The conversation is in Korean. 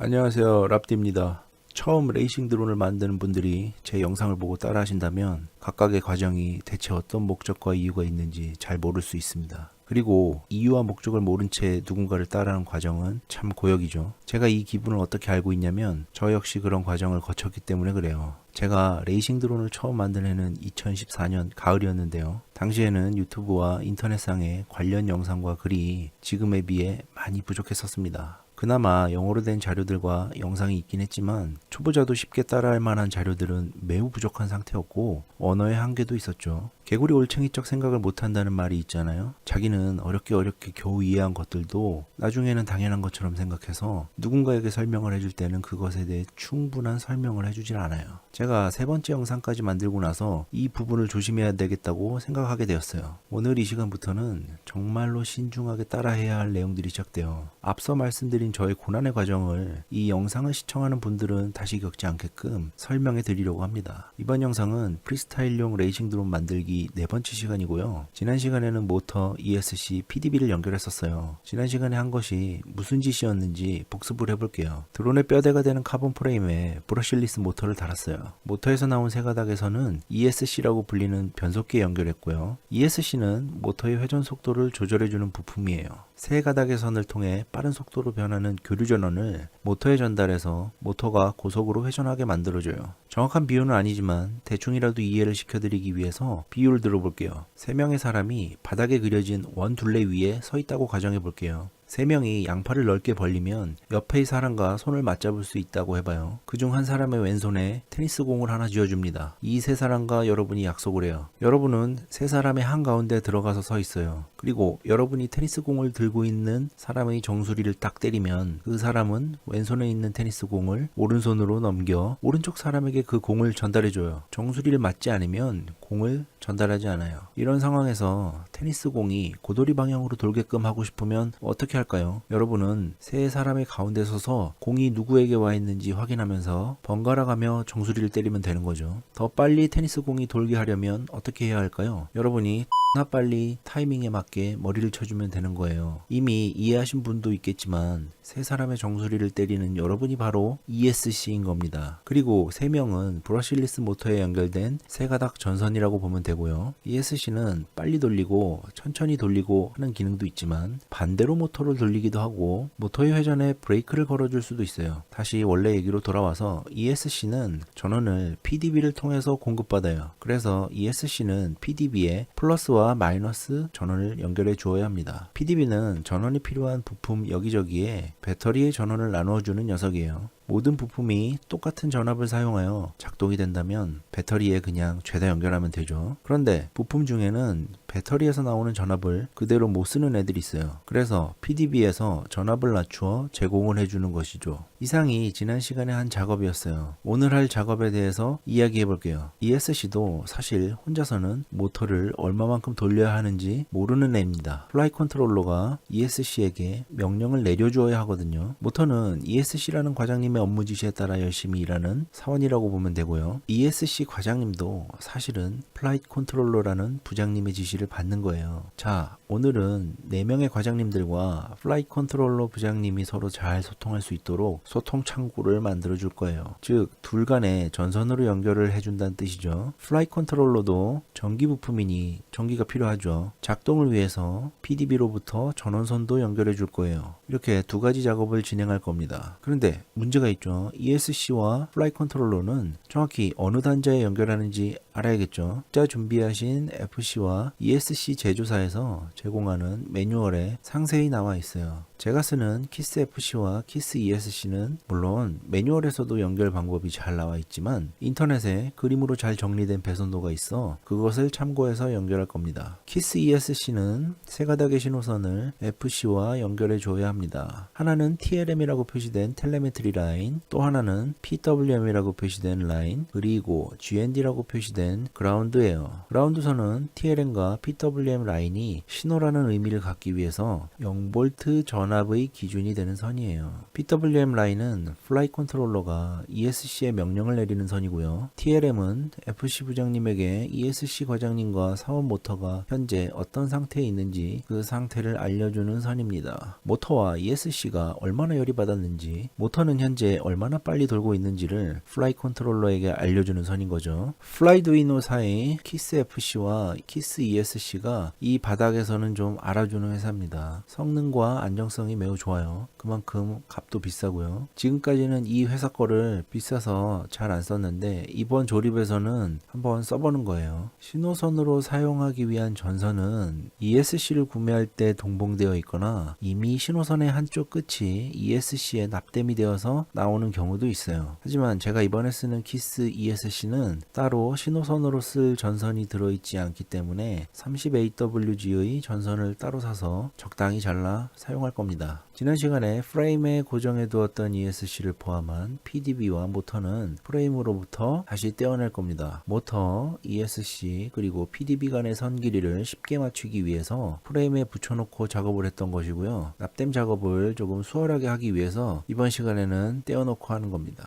안녕하세요. 랍디입니다. 처음 레이싱 드론을 만드는 분들이 제 영상을 보고 따라 하신다면 각각의 과정이 대체 어떤 목적과 이유가 있는지 잘 모를 수 있습니다. 그리고 이유와 목적을 모른 채 누군가를 따라하는 과정은 참 고역이죠. 제가 이 기분을 어떻게 알고 있냐면 저 역시 그런 과정을 거쳤기 때문에 그래요. 제가 레이싱 드론을 처음 만든 해는 2014년 가을이었는데요. 당시에는 유튜브와 인터넷상에 관련 영상과 글이 지금에 비해 많이 부족했었습니다. 그나마 영어로 된 자료들과 영상이 있긴 했지만 초보자도 쉽게 따라할 만한 자료들은 매우 부족한 상태였고 언어의 한계도 있었죠. 개구리 올챙이적 생각을 못한다는 말이 있잖아요. 자기는 어렵게 어렵게 겨우 이해한 것들도 나중에는 당연한 것처럼 생각해서 누군가에게 설명을 해줄 때는 그것에 대해 충분한 설명을 해주질 않아요. 제가 세 번째 영상까지 만들고 나서 이 부분을 조심해야 되겠다고 생각하게 되었어요. 오늘 이 시간부터는 정말로 신중하게 따라해야 할 내용들이 시작돼요. 앞서 말씀드린 저의 고난의 과정을 이 영상을 시청하는 분들은 다시 겪지 않게끔 설명해 드리려고 합니다. 이번 영상은 프리스타일용 레이싱 드론 만들기 네 번째 시간이고요. 지난 시간에는 모터, ESC, PDB를 연결했었어요. 지난 시간에 한 것이 무슨 짓이었는지 복습을 해볼게요. 드론의 뼈대가 되는 카본 프레임에 브러실리스 모터를 달았어요. 모터에서 나온 세 가닥에서는 ESC라고 불리는 변속기에 연결했고요. ESC는 모터의 회전 속도를 조절해주는 부품이에요. 세 가닥의 선을 통해 빠른 속도로 변하는 교류 전원을 모터에 전달해서 모터가 고속으로 회전하게 만들어줘요. 정확한 비유는 아니지만 대충이라도 이해를 시켜드리기 위해서 비유를 들어볼게요. 세 명의 사람이 바닥에 그려진 원 둘레 위에 서 있다고 가정해 볼게요. 세 명이 양팔을 넓게 벌리면 옆의 사람과 손을 맞잡을 수 있다고 해봐요. 그중 한 사람의 왼손에 테니스 공을 하나 쥐어줍니다. 이 세 사람과 여러분이 약속을 해요. 여러분은 세 사람의 한가운데 들어가서 서 있어요. 그리고 여러분이 테니스 공을 들고 있는 사람의 정수리를 딱 때리면 그 사람은 왼손에 있는 테니스 공을 오른손으로 넘겨 오른쪽 사람에게 그 공을 전달해줘요. 정수리를 맞지 않으면 공을 전달하지 않아요. 이런 상황에서 테니스 공이 고도리 방향으로 돌게끔 하고 싶으면 어떻게 할까요? 여러분은 세 사람의 가운데 서서 공이 누구에게 와 있는지 확인하면서 번갈아 가며 정수리를 때리면 되는 거죠. 더 빨리 테니스 공이 돌게 하려면 어떻게 해야 할까요? 여러분이 나 빨리 타이밍에 맞게 머리를 쳐주면 되는 거예요. 이미 이해하신 분도 있겠지만 세 사람의 정수리를 때리는 여러분이 바로 ESC인 겁니다. 그리고 세 명은 브러실리스 모터에 연결된 세 가닥 전선 이라고 보면 되고요. ESC는 빨리 돌리고 천천히 돌리고 하는 기능도 있지만 반대로 모터를 돌리기도 하고 모터의 회전에 브레이크를 걸어줄 수도 있어요. 다시 원래 얘기로 돌아와서 ESC는 전원을 PDB를 통해서 공급받아요. 그래서 ESC는 PDB에 플러스와 마이너스 전원을 연결해 주어야 합니다. PDB는 전원이 필요한 부품 여기저기에 배터리의 전원을 나누어주는 녀석이에요. 모든 부품이 똑같은 전압을 사용하여 작동이 된다면 배터리에 그냥 죄다 연결하면 되죠. 그런데 부품 중에는 배터리에서 나오는 전압을 그대로 못 쓰는 애들이 있어요. 그래서 PDB에서 전압을 낮추어 제공을 해주는 것이죠. 이상이 지난 시간에 한 작업이었어요. 오늘 할 작업에 대해서 이야기해 볼게요. ESC도 사실 혼자서는 모터를 얼마만큼 돌려야 하는지 모르는 애입니다. 플라이 컨트롤러가 ESC에게 명령을 내려주어야 하거든요. 모터는 ESC라는 과장님의 업무 지시에 따라 열심히 일하는 사원이라고 보면 되고요. ESC 과장님도 사실은 플라이트 컨트롤러라는 부장님의 지시 를 받는 거예요. 자, 오늘은 4명의 과장님들과 플라이트 컨트롤러 부장님이 서로 잘 소통할 수 있도록 소통 창구를 만들어 줄 거예요. 즉, 둘 간에 전선으로 연결을 해준다는 뜻이죠. 플라이 컨트롤러도 전기 부품이니 전기가 필요하죠. 작동을 위해서 PDB로부터 전원선도 연결해 줄 거예요. 이렇게 두 가지 작업을 진행할 겁니다. 그런데 문제가 있죠. ESC와 플라이 컨트롤러는 정확히 어느 단자에 연결하는지 알아야겠죠. 자 준비하신 FC와 ESC 제조사에서 제공하는 매뉴얼에 상세히 나와 있어요. 제가 쓰는 키스 FC와 키스 ESC는 물론 매뉴얼에서도 연결 방법이 잘 나와 있지만 인터넷에 그림으로 잘 정리된 배선도가 있어 그것을 참고해서 연결할 겁니다. 키스 ESC는 세 가닥의 신호선을 FC와 연결해 줘야 합니다. 하나는 TLM이라고 표시된 텔레메트리 라인, 또 하나는 PWM이라고 표시된 라인, 그리고 GND라고 표시된 그라운드예요. 그라운드선은 TLM과 PWM 라인이 신호라는 의미를 갖기 위해서 0V 전압의 기준이 되는 선이에요. PWM 라인은 플라이 컨트롤러가 ESC에 명령을 내리는 선이고요. TLM은 FC 부장님에게 ESC 과장님과 사원 모터가 현재 어떤 상태에 있는지 그 상태를 알려주는 선입니다. 모터와 ESC가 얼마나 열이 받았는지, 모터는 현재 얼마나 빨리 돌고 있는지를 플라이 컨트롤러에게 알려주는 선인 거죠. 플라이두이노 사이 키스 FC와 키스 ESC 가 이 바닥에서는 좀 알아주는 회사입니다. 성능과 안정성이 매우 좋아요. 그만큼 값도 비싸고요. 지금까지는 이 회사 거를 비싸서 잘 안 썼는데 이번 조립에서는 한번 써보는 거예요. 신호선으로 사용하기 위한 전선은 ESC를 구매할 때 동봉되어 있거나 이미 신호선의 한쪽 끝이 ESC에 납땜이 되어서 나오는 경우도 있어요. 하지만 제가 이번에 쓰는 키스 ESC는 따로 신호선으로 쓸 전선이 들어있지 않기 때문에 30AWG의 전선을 따로 사서 적당히 잘라 사용할 겁니다. 지난 시간에 프레임에 고정해 두었던 ESC를 포함한 PDB와 모터는 프레임으로부터 다시 떼어낼 겁니다. 모터, ESC 그리고 PDB 간의 선 길이를 쉽게 맞추기 위해서 프레임에 붙여놓고 작업을 했던 것이고요. 납땜 작업을 조금 수월하게 하기 위해서 이번 시간에는 떼어놓고 하는 겁니다.